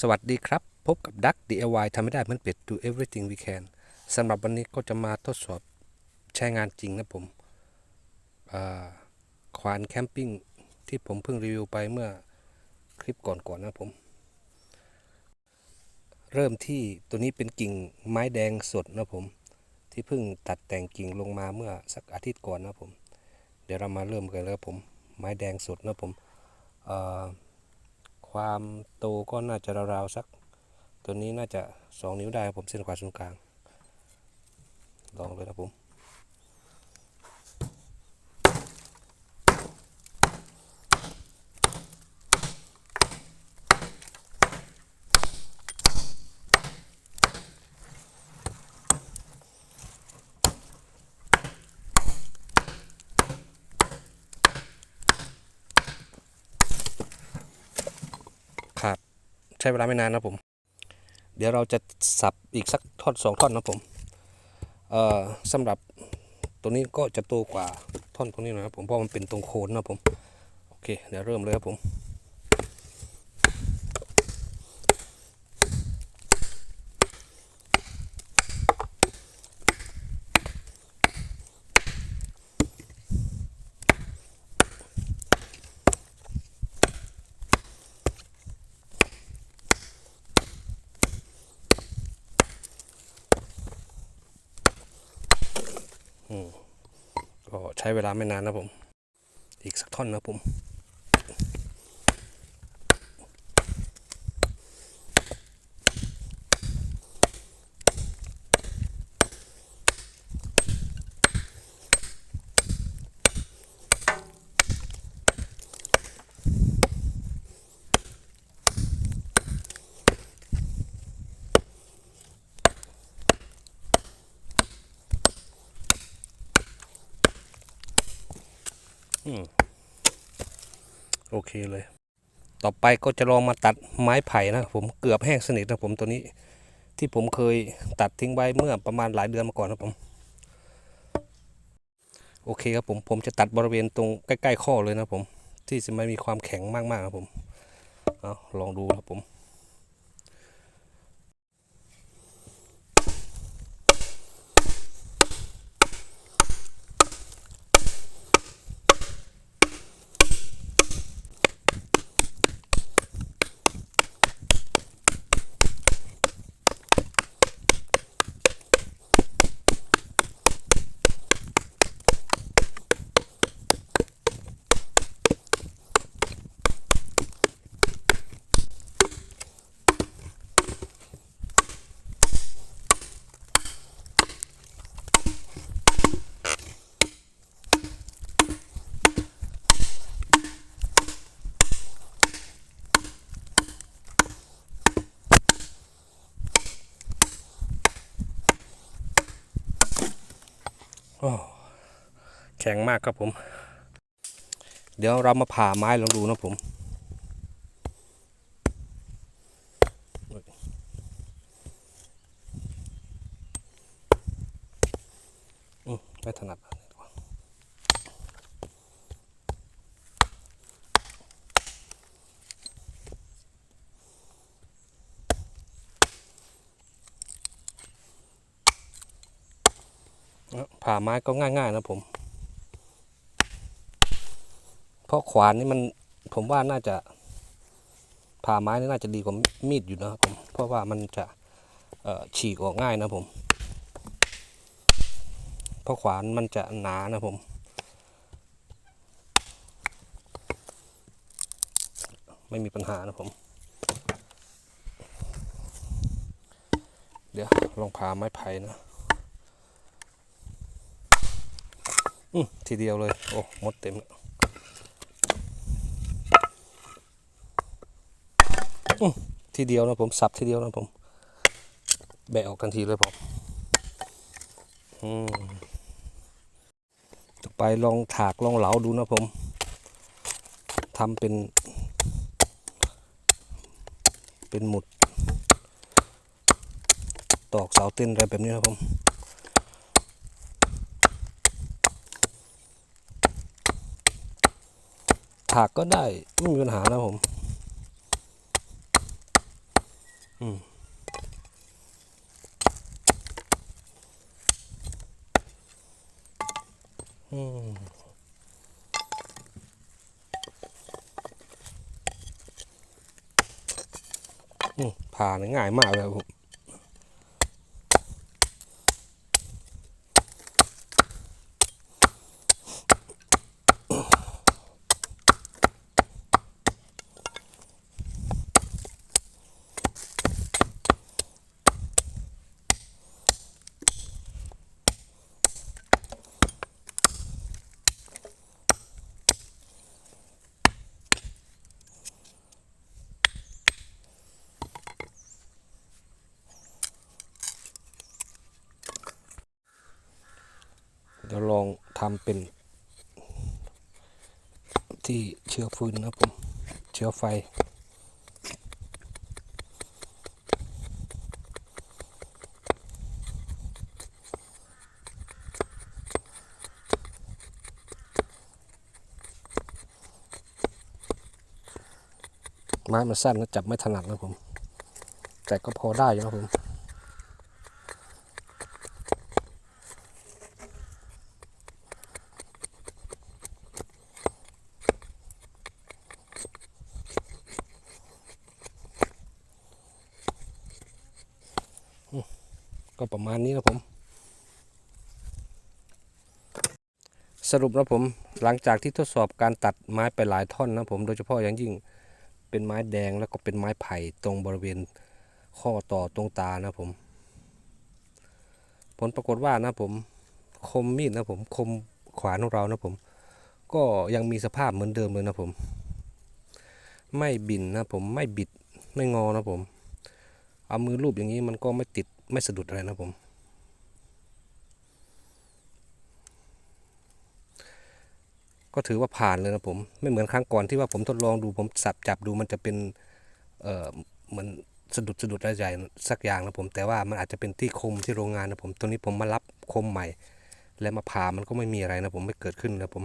สวัสดีครับ พบกับดัก DIY ทำไม่ได้เหมือนเป็ด do everything we can สำหรับวันนี้ก็จะมาทดสอบใช้งานจริงนะผมควานแคมปิ้งที่ผมเพิ่งรีวิวไปเมื่อคลิปก่อนๆนะผม เริ่มที่ตัวนี้เป็นกิ่งไม้แดงสดนะผม ที่เพิ่งตัดแต่งกิ่งลงมาเมื่อสักอาทิตย์ก่อนนะผม เดี๋ยวเรามาเริ่มกันเลยครับผม ไม้แดงสดนะผมอ ความโตก็น่าจะราวๆสัก ตัวนี้น่าจะ 2 นิ้วได้ครับผมเส้นขวาศูนย์กลาง ลองเลยนะผม ใช้เวลาไม่นานนะผม เดี๋ยวเราจะสับอีกสักท่อนสองท่อนนะผมเอ่อสำหรับตัวนี้ก็จะโตกว่าท่อนตรงนี้นะครับผมเพราะมันเป็นตรงโคนนะผมโอเคเดี๋ยวเริ่มเลยครับผม ก็ ใช้เวลาไม่นานนะผม อีกสักท่อนนะผม โอเคเลย ต่อไปก็จะลองมาตัดไม้ไผ่นะผมเกือบแห้งสนิทนะผมตัวนี้ ที่ผมเคยตัดทิ้งไว้เมื่อประมาณหลายเดือนมาก่อนนะผมโอเคครับผมผมจะตัดบริเวณตรงใกล้ ๆ ข้อเลยนะผมที่จะไม่มีความแข็งมากๆครับผมเอาลองดูครับผม แข็งมากครับผม เดี๋ยวเรามาผ่าไม้ลองดูนะผมอืมไม่ถนัดผ่าไม้ก็ง่าย ๆ นะผม เพ ราะขวานนี่มันผมว่าน่าจะผ่าไม้นี่น่าจะดีกว่ามีดอยู่นะครับผมเพราะว่ามันจะฉีกออกง่ายนะผมเพราะขวานมันจะหนานะผมไม่มีปัญหานะผม เดี๋ยวลองผ่าไม้ไผ่นะอืมทีเดียวเลย โอ้หมดเต็มแล้วอืม ทีเดียวนะผมสับทีเดียวนะผม แบะออกทันทีเลยผมต่อไปลองถากลองเหลาดูนะผมทำเป็น เป็นหมุด ตอกเสาเต้นอะไรแบบนี้นะผมถากก็ได้ไม่มีปัญหานะผม อืมอืมผ่านง่ายมากเลยผม ดี๋ยวลองทำเป็น ที่เชื้อฟืนนะผมเชื้อไฟ ไม้มันสั้นก็จับไม่ถนัดนะผม แต่ก็พอได้อยู่นะผม ก็ประมาณนี้นะผม สรุปนะผมหลังจากที่ทดสอบการตัดไม้ไปหลายท่อนนะผมโดยเฉพาะอย่างยิ่งเป็นไม้แดงแล้วก็เป็นไม้ไผ่ตรงบริเวณข้อต่อตรงตานะผม ผลปรากฏว่านะผมคมมีดนะผมคมขวานของเรานะผม ก็ยังมีสภาพเหมือนเดิมเลยนะผม ไม่บินนะผมไม่บิดไม่งอนะผม เอามือลูบอย่างนี้มันก็ไม่ติดไม่สะดุดอะไรนะผม ก็ถือว่าผ่านเลยนะผม ไม่เหมือนครั้งก่อนที่ว่าผมทดลองดูผมสับจับดูมันจะเป็นเออเหมือนสะดุดสะดุดอะไรใหญ่สักอย่างนะผม แต่ว่ามันอาจจะเป็นที่คมที่โรงงานนะผมตรงนี้ผมมารับคมใหม่ และมาผ่ามันก็ไม่มีอะไรนะผมไม่เกิดขึ้นนะผม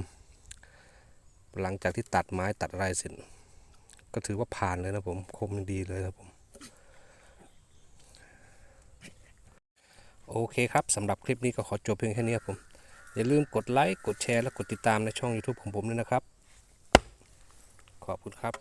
หลังจากที่ตัดไม้ตัดอะไรเสร็จ ก็ถือว่าผ่านเลยนะผมคมดีเลยนะผม โอเคครับสำหรับคลิปนี้ก็ขอจบเพียงแค่นี้ครับผม อย่าลืมกดไลค์ กดแชร์ และกดติดตามในช่อง YouTube ของผมด้วยนะครับ ขอบคุณครับ